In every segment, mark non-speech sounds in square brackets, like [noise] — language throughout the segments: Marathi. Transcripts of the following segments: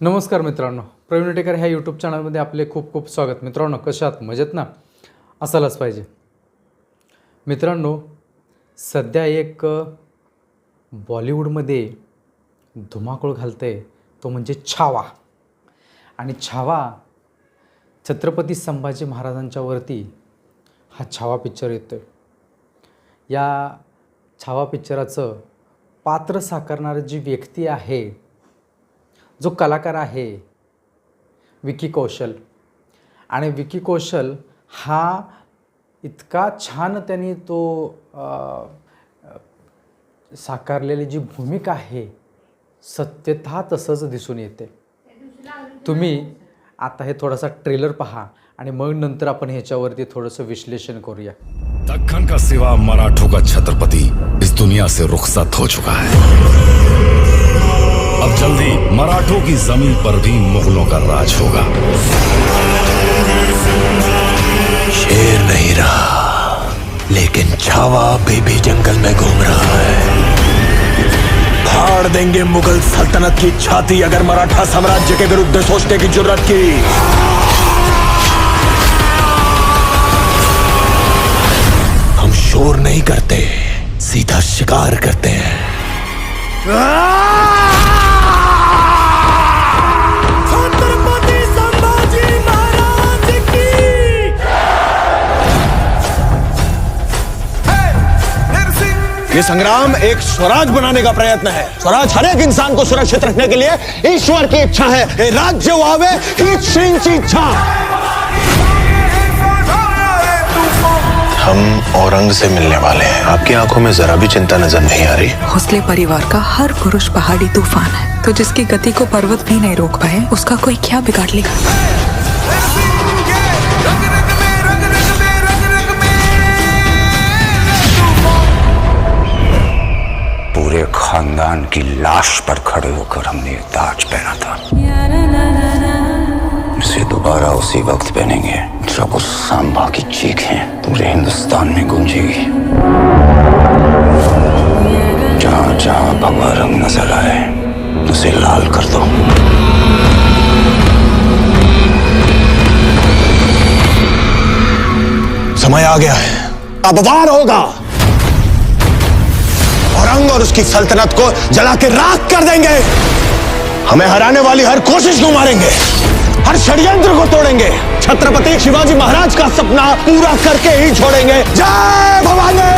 नमस्कार मित्रांनो. प्रवीण टेकर ह्या यूट्यूब चॅनलमध्ये आपले खूप खूप स्वागत. मित्रांनो कशात मजेत ना? असायलाच पाहिजे. मित्रांनो सध्या एक बॉलिवूडमध्ये धुमाकूळ घालते तो म्हणजे छावा. आणि छावा छत्रपती संभाजी महाराजांच्या वरती हा छावा पिक्चर येतो आहे या छावा पिक्चराचं पात्र साकारणारी जी व्यक्ती आहे जो कलाकार आहे विकी कौशल. आणि विकी कौशल हा इतका छान त्यांनी तो साकारलेली जी भूमिका आहे सत्यता तसंच दिसून येते. तुम्ही आता हे थोडासा ट्रेलर पहा आणि मग नंतर आपण ह्याच्यावरती थोडंसं विश्लेषण करूया. दखन का सिवा मराठों का छत्रपति इस दुनिया से रुखसत हो चुका है। अब जल्दी मराठों की ज़मीन पर भी मुगलों का राज होगा। शेर नहीं रहा, लेकिन छावा अभी भी जंगल में घूम रहा है। फाड़ देंगे मुगल सल्तनत की छाती अगर मराठा साम्राज्य के विरुद्ध सोचने की ज़रूरत की। हम शोर नहीं करते, सीधा शिकार करते हैं। ये संग्राम एक स्वराज बनाने का प्रयत्न है। स्वराज हर एक इंसान को सुरक्षित रखने के लिए ईश्वर की इच्छा है। राज्य वावे ही इच्छा। हम औरंग से मिलने वाले हैं। आपकी आँखों में जरा भी चिंता नज़र नहीं आ रही? भोसले परिवार का हर पुरुष पहाड़ी तूफ़ान है। तो जिसकी गति को पर्वत भी नहीं रोक पाए उसका कोई क्या बिगाड़ लेगा? खानदान की लाश पर खड़े होकर हमने ताज पहना था। इसे दोबारा उसी वक्त पहनेंगे जब उस सांबा की चीखें पूरे हिंदुस्तान में गूंजेगी। जहाँ जहाँ भगवा रंग नज़र आए, उसे लाल कर दो। समय आ गया है। अब वार होगा। औरंग और उसकी सल्तनत को जला के राख कर देंगे। हमें हराने वाली हर कोशिश को मारेंगे। हर षड्यंत्र को तोड़ेंगे। छत्रपति शिवाजी महाराज का सपना पूरा करके ही छोड़ेंगे। जय भवानी!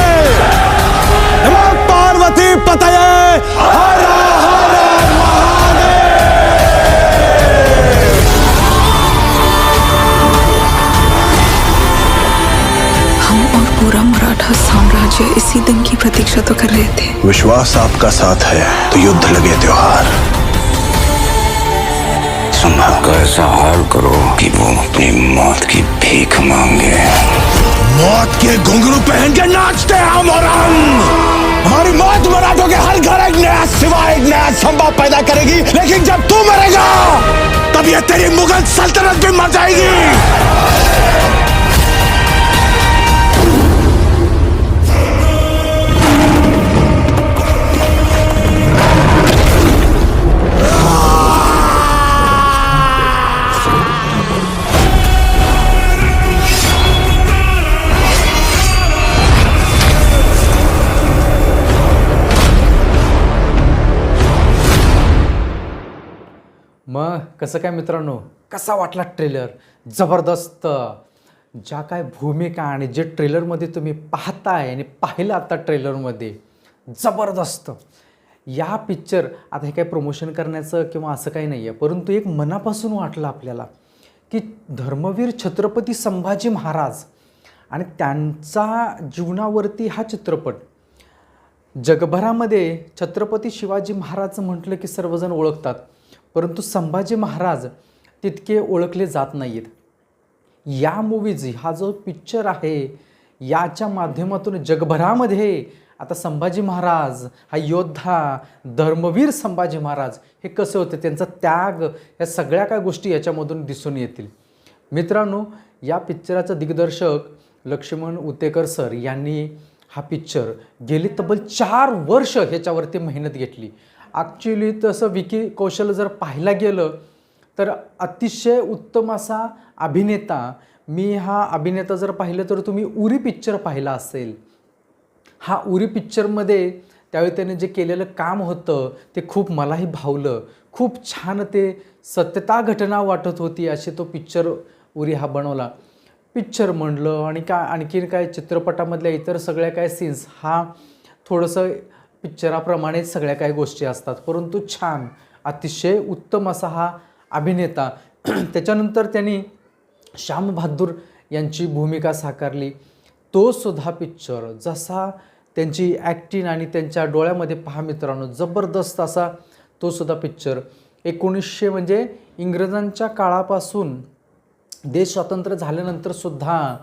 पार्वती पतये! हर साम्राज्य इसी दिन की प्रतीक्षा तो कर रहे थे। विश्वास आपका साथ है तो युद्ध लगे त्योहार। का ऐसा हाल करो कि वो अपनी मौत की भीख मांगे। मौत के घुंघरू पहन के नाचते हम और हम। हमारी मौत मराठों के हर घर एक नया सिवा एक नया संभव पैदा करेगी। लेकिन जब तू मरेगा तब ये तेरी मुगल सल्तनत भी मर जाएगी। कसं काय मित्रांनो? कसा वाटला ट्रेलर? जबरदस्त. ज्या काय भूमिका आणि जे ट्रेलरमध्ये तुम्ही पाहताय आणि पाहिलं आता ट्रेलरमध्ये जबरदस्त. या पिक्चर आता हे काही प्रमोशन करण्याचं किंवा असं काही नाही आहे परंतु एक मनापासून वाटलं आपल्याला की धर्मवीर छत्रपती संभाजी महाराज आणि त्यांचा जीवनावरती हा चित्रपट जगभरामध्ये छत्रपती शिवाजी महाराज म्हटलं की सर्वजण ओळखतात. परंतु संभाजी महाराज तितके ओळखले जात नाहीत. या मूवीज हा जो पिक्चर आहे याच्या माध्यमातून जगभरामध्ये आता संभाजी महाराज हा योद्धा धर्मवीर संभाजी महाराज हे कसे होते त्यांचा त्याग या सगळ्या काय गोष्टी याच्यामधून दिसून येतील. मित्रांनो या पिक्चराचा दिग्दर्शक लक्ष्मण उतेकर सर यांनी हा पिक्चर गेली तब्बल चार वर्ष ह्याच्यावरती मेहनत घेतली. ॲक्च्युली तसं विकी कौशल जर पाहायला गेलं तर अतिशय उत्तम असा अभिनेता मी हा अभिनेता जर पाहिलं तर तुम्ही उरी पिक्चर पाहिला असेल. हा उरी पिक्चरमध्ये त्यावेळी त्याने जे केलेलं काम होतं ते खूप मलाही भावलं. खूप छान ते सत्यता घटना वाटत होती असे तो पिक्चर उरी हा बनवला. पिक्चर म्हणलं आणि काय आणखीन काय चित्रपटामधल्या इतर सगळ्या काय सीन्स हा थोडंसं पिक्चराप्रमाणेच सगळ्या काही गोष्टी असतात. परंतु छान अतिशय उत्तम असा हा अभिनेता. [clears throat] त्याच्यानंतर त्यांनी श्याम बहादूर यांची भूमिका साकारली. तो सुद्धा पिक्चर जसा त्यांची ॲक्टिंग आणि त्यांच्या डोळ्यामध्ये पहा मित्रांनो जबरदस्त असा तो सुद्धा पिक्चर. एकोणीसशे म्हणजे इंग्रजांच्या काळापासून देश स्वतंत्र झाल्यानंतर सुद्धा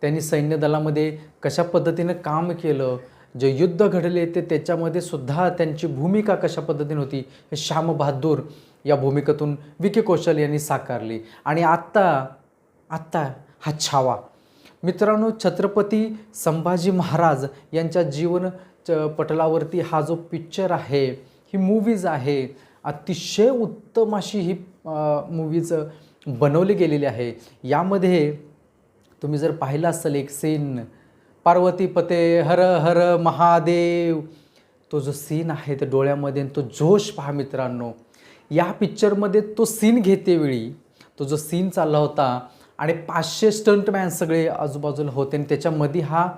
त्यांनी सैन्य दलामध्ये कशा पद्धतीनं काम केलं जे युद्ध घडले ते त्याच्यामध्ये सुद्धा त्यांची भूमिका कशा पद्धतीने होती हे श्याम बहादूर या भूमिकेतून विकी कौशल यांनी साकारली. आणि आत्ता आत्ता हा छावा. मित्रांनो छत्रपती संभाजी महाराज यांच्या जीवन च पटलावरती हा जो पिक्चर आहे ही मूवीज आहे अतिशय उत्तम अशी ही मूवीज बनवली गेलेली आहे. यामध्ये तुम्ही जर पाहिलं असेल एक सीन पार्वती पते हर हर महादेव. तो जो सीन आहे त्या डोळ्यामध्ये तो जोश पहा मित्रांनो. या पिक्चरमध्ये तो सीन घेतेवेळी तो जो सीन चालला होता आणि पाचशे स्टंटमॅन सगळे आजूबाजूला होते आणि त्याच्यामध्ये हा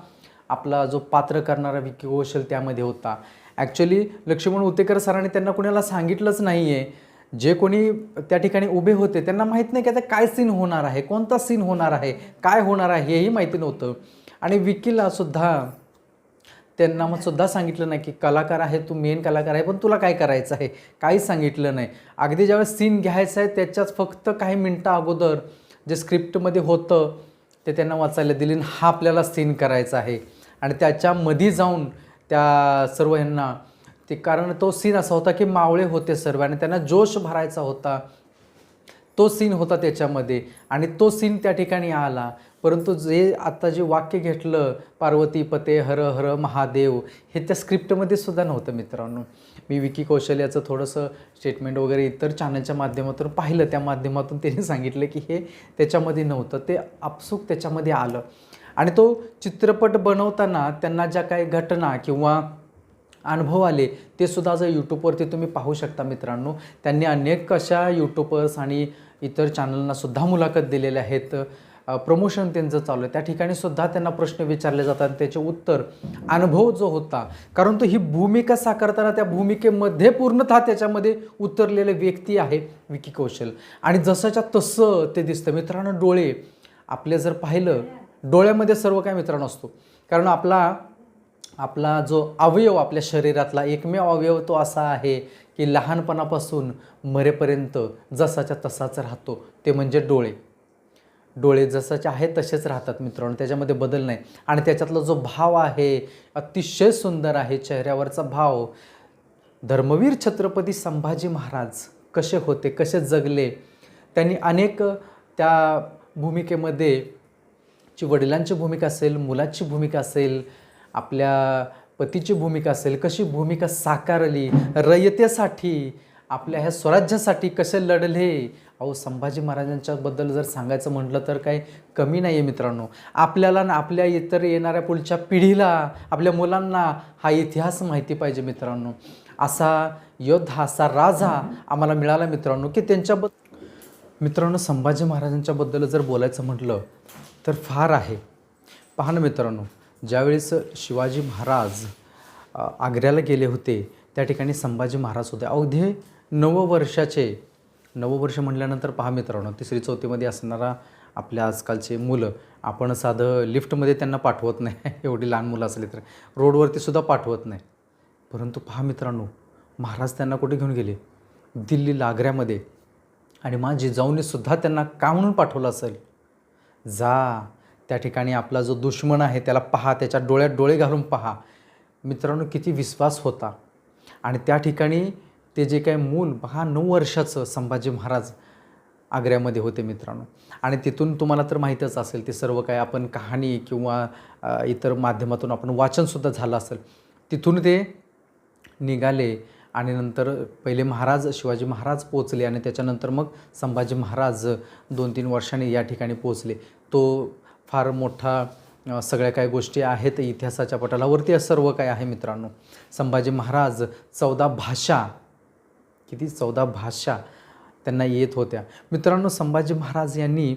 आपला जो पात्र करणारा विकी कौशल त्यामध्ये होता. ॲक्च्युली लक्ष्मण उतेकर सरांनी त्यांना कोणाला सांगितलंच नाही आहे जे कोणी त्या ठिकाणी उभे होते त्यांना माहीत नाही की आता काय सीन होणार आहे कोणता सीन होणार आहे काय होणार आहे हेही माहिती नव्हतं. आणि विकीला सुद्धा त्यांना मग सुद्धा सांगितलं नाही की कलाकार आहे तू मेन कलाकार आहे पण तुला काय करायचं आहे? काहीच सांगितलं नाही. अगदी ज्यावेळेस सीन घ्यायचं आहे त्याच्याच फक्त काही मिनटं अगोदर जे स्क्रिप्टमध्ये होतं ते त्यांना वाचायला दिले आणि हा आपल्याला सीन करायचा आहे. आणि त्याच्यामध्ये जाऊन त्या सर्व यांना ते कारण तो सीन असा होता की मावळे होते सर्व आणि त्यांना जोश भरायचा होता. तो सीन होता त्याच्यामध्ये आणि तो सीन त्या ठिकाणी आला. परंतु जे आता जे वाक्य घेतलं पार्वती पते हर हर महादेव हे त्या स्क्रिप्टमध्ये सुद्धा नव्हतं मित्रांनो. मी विकी कौशल याचं थोडंसं स्टेटमेंट वगैरे इतर चॅनलच्या माध्यमातून पाहिलं. त्या माध्यमातून त्यांनी सांगितलं की हे त्याच्यामध्ये नव्हतं. ते आपसूक त्याच्यामध्ये आलं. आणि तो चित्रपट बनवताना त्यांना ज्या काही घटना किंवा अनुभव आले ते सुद्धा जर यूट्यूबवरती तुम्ही पाहू शकता मित्रांनो. त्यांनी अनेक अशा यूट्यूबर्स आणि इतर चॅनलना सुद्धा मुलाखत दिलेल्या आहेत. प्रमोशन त्यांचं चालू आहे. त्या ठिकाणी सुद्धा त्यांना प्रश्न विचारले जातात त्याचे उत्तर अनुभव जो होता कारण तो ही भूमिका साकारताना त्या भूमिकेमध्ये पूर्णतः त्याच्यामध्ये उतरलेले व्यक्ती आहे विकी कौशल. आणि जसंच्या तसं ते दिसतं. मित्रांनो डोळे आपले जर पाहिलं डोळ्यामध्ये सर्व काय मित्रांनो असतो. कारण आपला आपला जो अवयव आपल्या शरीरातला एकमेव अवयव तो असा आहे की लहानपणापासून मरेपर्यंत जसाच्या तसाच राहतो. ते म्हणजे डोळे. डोळे जसाचे आहेत तसेच राहतात मित्रांनो त्याच्यामध्ये बदल नाही. आणि त्याच्यातला जो भाव आहे अतिशय सुंदर आहे चेहऱ्यावरचा भाव धर्मवीर छत्रपती संभाजी महाराज कसे होते कसे जगले त्यांनी अनेक त्या भूमिकेमध्ये ची वडिलांची भूमिका असेल मुलाची भूमिका असेल आपल्या पतीची भूमिका असेल कशी भूमिका साकारली रयतेसाठी आपल्या ह्या स्वराज्यासाठी कसे लढले अहो संभाजी महाराजांच्याबद्दल जर सांगायचं म्हटलं तर काही कमी नाही आहे मित्रांनो. आपल्याला ना आपल्या इतर येणाऱ्या पुढच्या पिढीला आपल्या मुलांना हा इतिहास माहिती पाहिजे मित्रांनो. असा योद्धा असा राजा आम्हाला मिळाला मित्रांनो की त्यांच्याबद्दल मित्रांनो संभाजी महाराजांच्याबद्दल जर बोलायचं म्हटलं तर फार आहे. पहा ना मित्रांनो ज्यावेळेस शिवाजी महाराज आग्र्याला गेले होते त्या ठिकाणी संभाजी महाराज होते. अवघे नववर्षाचे नववर्ष म्हटल्यानंतर पहा मित्रांनो तिसरी चौथीमध्ये असणारा आपल्या आजकालचे मुलं आपण साधं लिफ्टमध्ये त्यांना पाठवत नाही. [laughs] एवढी लहान मुलं असली तर. रोडवरती सुद्धा पाठवत नाही. परंतु पहा मित्रांनो महाराज त्यांना कुठे घेऊन गेले? दिल्लीला आग्र्यामध्ये आणि माझी जाऊनसुद्धा त्यांना का म्हणून पाठवलं असेल? जा त्या ठिकाणी आपला जो दुश्मन आहे त्याला पहा त्याच्या डोळ्यात डोळे घालून पहा. मित्रांनो किती विश्वास होता. आणि त्या ठिकाणी ते जे काय मूल हा नऊ वर्षाचं संभाजी महाराज आग्र्यामध्ये होते मित्रांनो. आणि तिथून तुम्हाला तर माहीतच असेल ते सर्व काय आपण कहाणी किंवा इतर माध्यमातून आपण वाचनसुद्धा झालं असेल. तिथून ते निघाले आणि नंतर पहिले महाराज शिवाजी महाराज पोचले आणि त्याच्यानंतर मग संभाजी महाराज दोन तीन वर्षांनी या ठिकाणी पोचले तो फार मोठा सगळ्या काही गोष्टी आहेत इतिहासाच्या पटलावरती सर्व काय आहे मित्रांनो. संभाजी महाराज चौदा भाषा किती चौदा भाषा त्यांना येत होत्या. मित्रांनो संभाजी महाराज यांनी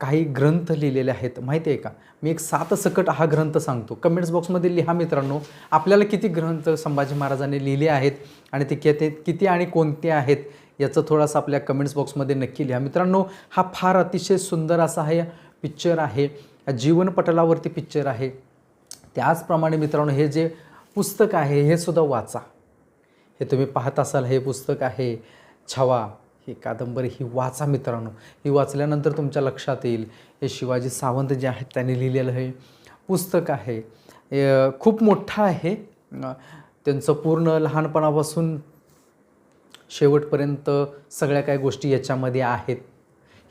काही ग्रंथ लिहिलेले आहेत. माहिती आहे का? मी एक सात सकट हा ग्रंथ सांगतो. कमेंट्स बॉक्समध्ये लिहा मित्रांनो. आपल्याला किती ग्रंथ संभाजी महाराजांनी लिहिले आहेत आणि ते किती किती आणि कोणते आहेत याचं थोडासा आपल्या कमेंट्स बॉक्समध्ये नक्की लिहा. मित्रांनो हा फार अतिशय सुंदर असा हा पिक्चर आहे. जीवनपटलावरती पिक्चर आहे. त्याचप्रमाणे मित्रांनो हे जे पुस्तक आहे हे सुद्धा वाचा. हे तुम्ही पाहत असाल हे पुस्तक आहे छवा ही कादंबरी ही वाचा मित्रांनो. ही वाचल्यानंतर तुमच्या लक्षात येईल हे शिवाजी सावंत जे आहेत त्यांनी लिहिलेलं हे पुस्तक आहे. खूप मोठं आहे. त्यांचं पूर्ण लहानपणापासून शेवटपर्यंत सगळ्या काही गोष्टी याच्यामध्ये आहेत.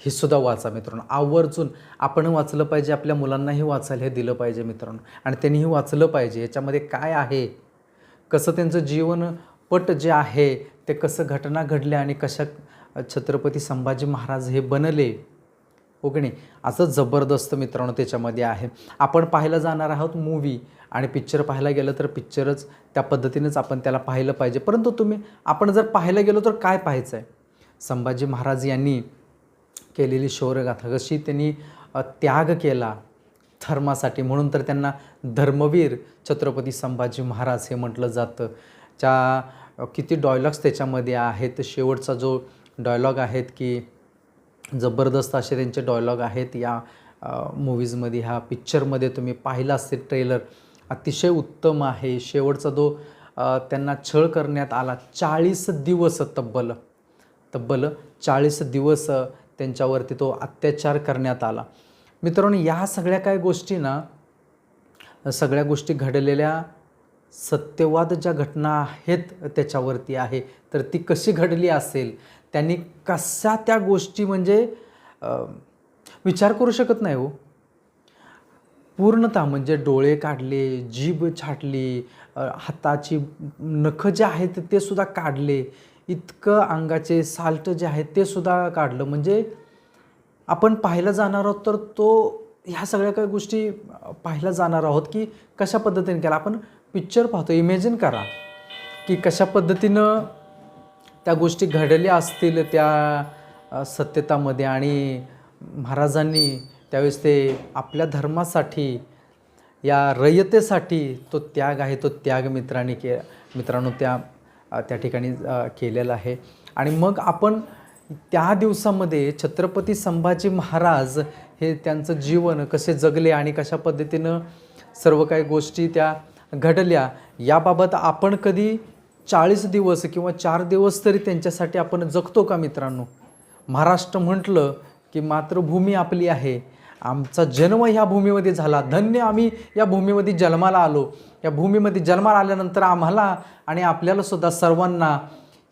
हे सुद्धा वाचा मित्रांनो. आवर्जून आपण वाचलं पाहिजे आपल्या मुलांनाही वाचायला हे दिलं पाहिजे मित्रांनो. आणि त्यांनीही वाचलं पाहिजे. याच्यामध्ये काय आहे? कसं त्यांचं जीवन पट जे आहे ते कसं घटना घडल्या आणि कशा छत्रपती संभाजी महाराज हे बनले? हो की नाही असं जबरदस्त मित्रांनो त्याच्यामध्ये आहे. आपण पाहायला जाणार आहोत मूवी आणि पिक्चर पाहायला गेलं तर पिक्चरच त्या पद्धतीनेच आपण त्याला पाहिलं पाहिजे. परंतु तुम्ही आपण जर पाहायला गेलो तर काय पाहायचं आहे संभाजी महाराज यांनी केलेली शौर्यगाथा कशी त्यांनी त्याग केला धर्मासाठी. म्हणून तर त्यांना धर्मवीर छत्रपती संभाजी महाराज हे म्हटलं जातं. त्या किती डॉयलॉग्स त्याच्यामध्ये आहेत? शेवटचा जो डॉयलॉग आहेत की जबरदस्त असे त्यांचे डॉयलॉग आहेत या मूवीजमध्ये ह्या पिक्चरमध्ये तुम्ही पाहिला असेल ट्रेलर अतिशय उत्तम आहे. शेवटचा जो त्यांना छळ करण्यात आला चाळीस दिवस तब्बल तब्बल चाळीस दिवस त्यांच्यावरती तो अत्याचार करण्यात आला. मित्रांनो या सगळ्या काय गोष्टी ना सगळ्या गोष्टी घडलेल्या सत्यवाद ज्या घटना आहेत त्याच्यावरती आहे तर ती कशी घडली असेल त्यांनी कशा त्या गोष्टी म्हणजे विचार करू शकत नाही हो. पूर्णतः म्हणजे डोळे काढले जीभ छाटली हाताची नखं जे आहेत ते सुद्धा काढले इतकं अंगाचे साल्ट जे आहेत ते सुद्धा काढलं. म्हणजे आपण पाहायला जाणार आहोत तर तो ह्या सगळ्या काही गोष्टी पाहिल्या पाहायला जाणार आहोत की कशा पद्धतीने केला. आपण पिक्चर पाहतो इमॅजिन करा की कशा पद्धतीनं त्या गोष्टी घडल्या असतील त्या सत्यतामध्ये आणि महाराजांनी त्यावेळेस ते आपल्या धर्मासाठी या रयतेसाठी तो त्याग आहे तो त्याग मित्रांनी के मित्रांनो त्या त्या ठिकाणी केलेला आहे. आणि मग आपण त्या दिवसामध्ये छत्रपती संभाजी महाराज हे त्यांचं जीवन कसे जगले आणि कशा पद्धतीनं सर्व काही गोष्टी त्या घडल्या. याबाबत आपण कधी चाळीस दिवस किंवा चार दिवस तरी त्यांच्यासाठी आपण जगतो का मित्रांनो? महाराष्ट्र म्हटलं की मातृभूमी आपली आहे. आमचा जन्म ह्या भूमीमध्ये झाला. धन्य आम्ही या भूमीमध्ये जन्माला आलो. या भूमीमध्ये जन्माला आल्यानंतर आम्हाला आणि आपल्यालासुद्धा सर्वांना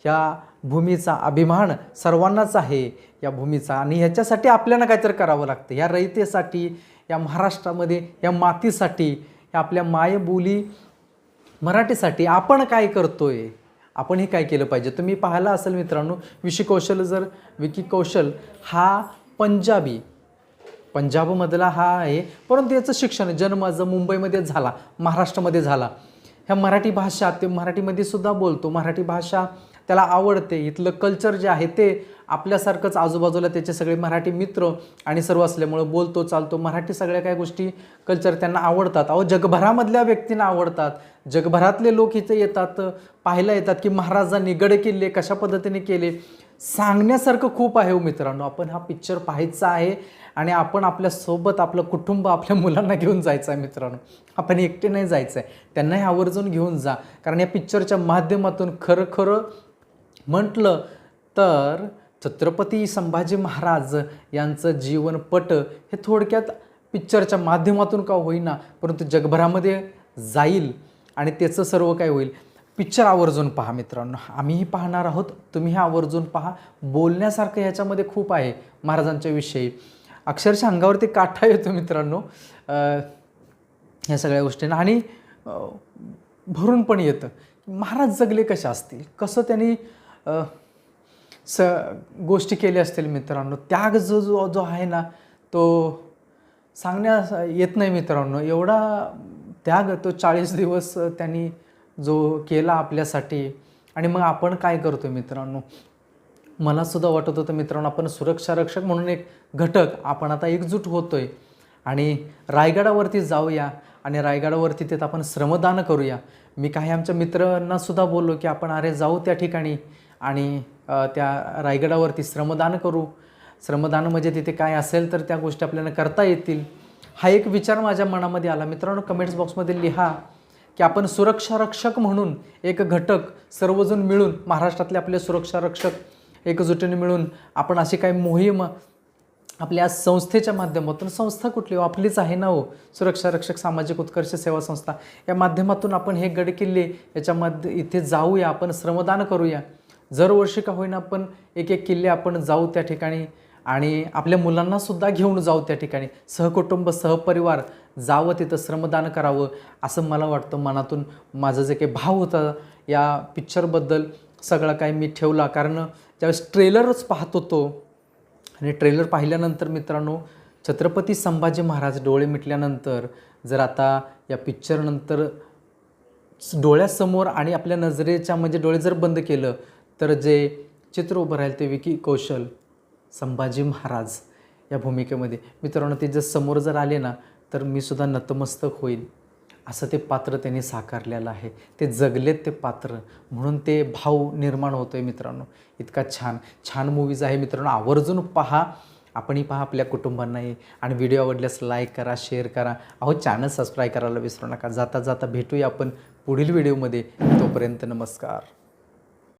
ह्या भूमीचा अभिमान सर्वांनाच आहे. या भूमीचा आणि ह्याच्यासाठी आपल्याला काहीतरी करावं लागतं. या रयतेसाठी या महाराष्ट्रामध्ये या मातीसाठी आपल्या मायबोली मराठीसाठी आपण काय करतोय? आपण हे काय केलं पाहिजे? तुम्ही पाहायला असेल मित्रांनो विशी कौशल जर विकी कौशल हा पंजाबी. पंजाबमधला हा आहे परंतु याचं शिक्षण जन्म जर मुंबईमध्ये झाला महाराष्ट्रामध्ये झाला. ह्या मराठी भाषा ते मराठीमध्ये सुद्धा बोलतो. मराठी भाषा त्याला आवडते. इथलं कल्चर जे आहे ते आपल्यासारखंच आजूबाजूला त्याचे सगळे मराठी मित्र आणि सर्व असल्यामुळं बोलतो चालतो. मराठी सगळ्या काय गोष्टी कल्चर त्यांना आवडतात. अहो जगभरामधल्या व्यक्तींना आवडतात. जगभरातले लोक इथे येतात पाहायला येतात की महाराजांनी गड किल्ले कशा पद्धतीने केले. सांगण्यासारखं खूप आहे हो मित्रांनो. आपण हा पिक्चर पाहायचा आहे आणि आपण आपल्यासोबत आपलं कुटुंब आपल्या मुलांना घेऊन जायचं आहे मित्रांनो. आपण एकटे नाही जायचं आहे त्यांनाही आवर्जून घेऊन जा. कारण या पिक्चरच्या माध्यमातून खरं खरं म्हटलं तर छत्रपती संभाजी महाराज यांचं जीवनपट हे थोडक्यात पिक्चरच्या माध्यमातून का होईना परंतु जगभरामध्ये जाईल आणि त्याचं सर्व काय होईल. पिक्चर आवर्जून पहा मित्रांनो. आम्हीही पाहणार आहोत तुम्हीही आवर्जून पहा. बोलण्यासारखं ह्याच्यामध्ये खूप आहे महाराजांच्या विषयी. अक्षरशः अंगावरती काठा येतो मित्रांनो. ह्या सगळ्या गोष्टींना. आणि भरून पण येतं. महाराज जगले कसे असतील? कसं त्यांनी स गोष्टी केल्या असतील मित्रांनो. त्याग जो जो जो आहे ना तो सांगण्यास येत नाही मित्रांनो. एवढा त्याग तो चाळीस दिवस त्यांनी जो केला आपल्यासाठी. आणि मग आपण काय करतो मित्रांनो? मला सुद्धा वाटत होतं मित्रांनो आपण सुरक्षा रक्षक म्हणून एक घटक आपण आता एकजूट होतोय. आणि रायगडावरती जाऊया आणि रायगडावरती तिथं आपण श्रमदान करूया. मी काही आमच्या मित्रांनासुद्धा बोललो की आपण अरे जाऊ त्या ठिकाणी. आणि त्या रायगडावरती श्रमदान करू. श्रमदान म्हणजे तिथे काय असेल तर त्या गोष्टी आपल्याला करता येतील. हा एक विचार माझ्या मनामध्ये आला. मित्रांनो कमेंट्स बॉक्समध्ये लिहा की आपण सुरक्षा रक्षक म्हणून एक घटक सर्वजण मिळून महाराष्ट्रातले आपले सुरक्षा रक्षक एकजुटीने मिळून आपण अशी काही मोहीम आपल्या संस्थेच्या माध्यमातून संस्था कुठली हो आपलीच आहे ना हो सुरक्षा रक्षक सामाजिक उत्कर्ष सेवा संस्था. या माध्यमातून आपण हे गड किल्ले याच्यामध्ये इथे जाऊया आपण श्रमदान करूया. दरवर्षी का होईना पण एक एक किल्ले आपण जाऊ त्या ठिकाणी आणि आपल्या मुलांनासुद्धा घेऊन जाऊ त्या ठिकाणी. सहकुटुंब सहपरिवार जावं तिथं श्रमदान करावं असं मला वाटतं मनातून माझं जे काही भाव होता या पिक्चरबद्दल सगळं काही मी ठेवला. कारण ज्यावेळेस ट्रेलरच पाहत होतो आणि ट्रेलर पाहिल्यानंतर मित्रांनो छत्रपती संभाजी महाराज डोळे मिटल्यानंतर जर आता या पिक्चरनंतर डोळ्यासमोर आणि आपल्या नजरेच्या म्हणजे डोळे जर बंद केलं तर जे चित्र उभं राहील ते विकी कौशल संभाजी महाराज या भूमिकेमध्ये. मित्रांनो ते जर समोर जर आले ना तर मी सुद्धा नतमस्तक होईल असं ते पात्र त्यांनी साकारलेलं आहे. ते जगलेत ते पात्र. म्हणून ते भाव निर्माण होतो आहे मित्रांनो. इतका छान छान मूवीज आहे. मित्रांनो आवर्जून पहा. आपणही पहा आपल्या कुटुंबांनाही. आणि व्हिडिओ आवडल्यास लाईक करा शेअर करा. अहो चॅनल सबस्क्राईब करायला विसरू नका. जाता जाता भेटूया आपण पुढील व्हिडिओमध्ये तोपर्यंत नमस्कार.